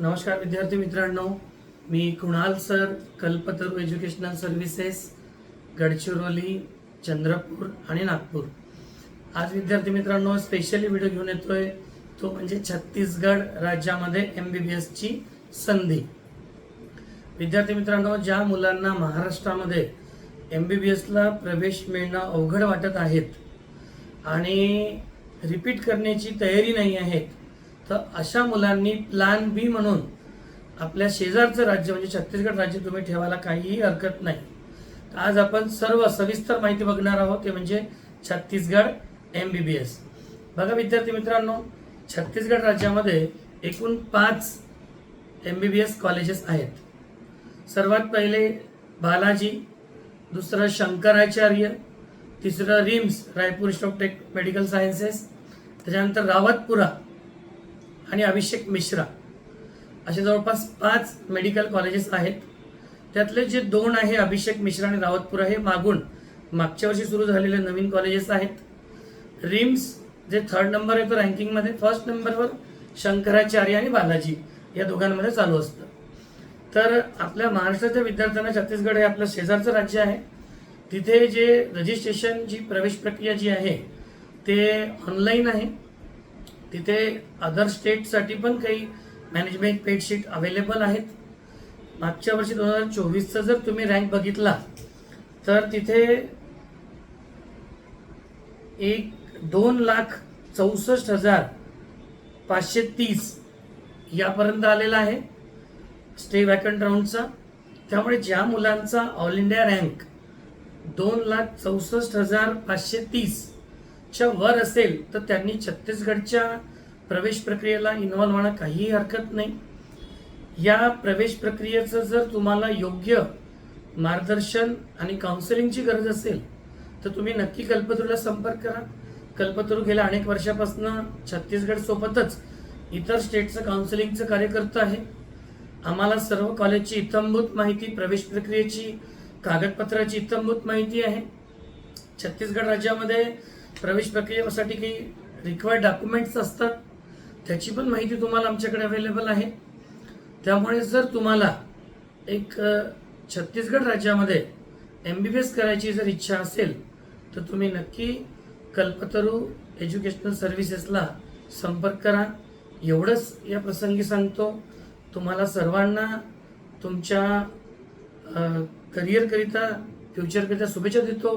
नमस्कार विद्यार्थी मित्रांनो. मी Kunal sir Kalpataru educational services Gadchiroli Chandrapur आणि नागपूर. आज विद्यार्थी मित्रांनो स्पेशली व्हिडिओ घेऊन येतोय तो म्हणजे छत्तीसगड राज्यामध्ये एम बी बी एसची संधी. विद्यार्थी मित्रांनो ज्या मुलांना महाराष्ट्रामध्ये एम बी बी एसला प्रवेश मिळणं अवघड वाटत आहेत आणि रिपीट करण्याची तयारी नाही आहेत तर अशा मुलांनी प्लॅन बी म्हणून आपल्या शेजारचं राज्य म्हणजे छत्तीसगड राज्य तुम्ही ठेवायला काहीही हरकत नाही. तर आज आपण सर्व सविस्तर माहिती बघणार आहोत ते म्हणजे Chhattisgarh M B B S बघा विद्यार्थी मित्रांनो छत्तीसगड राज्यामध्ये एकूण पाच M B B S colleges आहेत. सर्वात पहिले बालाजी दुसरं शंकराचार्य तिसरं RIMS Raipur stock tech medical sciences त्याच्यानंतर रावतपुरा आणि अभिषेक मिश्रा असे जवळपास पाच मेडिकल कॉलेजेस आहेत. त्यातले जे दोन आहे अभिषेक मिश्रा आणि रावतपुरा हे मागून मागच्या वर्षी सुरू झालेले नवीन कॉलेजेस आहेत. रिम्स जे थर्ड नंबर येतो रँकिंगमध्ये फर्स्ट नंबरवर शंकराचार्य आणि बालाजी या दोघांमध्ये चालू असतं. तर आपल्या महाराष्ट्राच्या विद्यार्थ्यांना छत्तीसगड हे आपलं शेजारचं राज्य आहे. तिथे जे रजिस्ट्रेशन जी प्रवेश प्रक्रिया जी आहे ते ऑनलाईन आहे. तिथे अदर स्टेटसाठी पण काही मॅनेजमेंट पेडशीट अवेलेबल आहेत. मागच्या वर्षी दोन हजार चोवीसचा जर तुम्ही रँक बघितला तर तिथे एक दोन लाख चौसष्ट हजार पाचशे तीस यापर्यंत आलेला आहे स्टे वॅकंट राऊंडचा त्यामुळे ज्या मुलांचा ऑल इंडिया रँक दोन लाख चौसष्ट हजार पाचशे तीस च्या वर असेल तर त्यांनी छत्तीसगडच्या प्रवेश प्रक्रियेला इन्व्हॉल्व्ह होणं काहीही हरकत नाही. या प्रवेश प्रक्रियेचं जर तुम्हाला योग्य मार्गदर्शन आणि काउन्सिलिंगची गरज असेल तर तुम्ही नक्की कल्पतरूला संपर्क करा. कल्पतरू गेल्या अनेक वर्षापासून छत्तीसगड सोबतच इतर स्टेटचं काउन्सिलिंगचं कार्य करत आहे. आम्हाला सर्व कॉलेजची इतंभूत माहिती प्रवेश प्रक्रियेची कागदपत्राची इतंभूत माहिती आहे. छत्तीसगड राज्यामध्ये प्रवेश प्रक्रियेसाठी काही रिक्वायर्ड डॉक्युमेंट्स असतात त्याची पण माहिती तुम्हाला आमच्याकडे अवेलेबल आहे. त्यामुळे जर तुम्हाला एक छत्तीसगड राज्यामध्ये एम बी बी एस करायची जर इच्छा असेल तर तुम्ही नक्की कल्पतरू एज्युकेशनल सर्व्हिसेसला संपर्क करा. एवढंच या प्रसंगी सांगतो तुम्हाला सर्वांना तुमच्या करिअरकरिता फ्युचरकरिता शुभेच्छा देतो.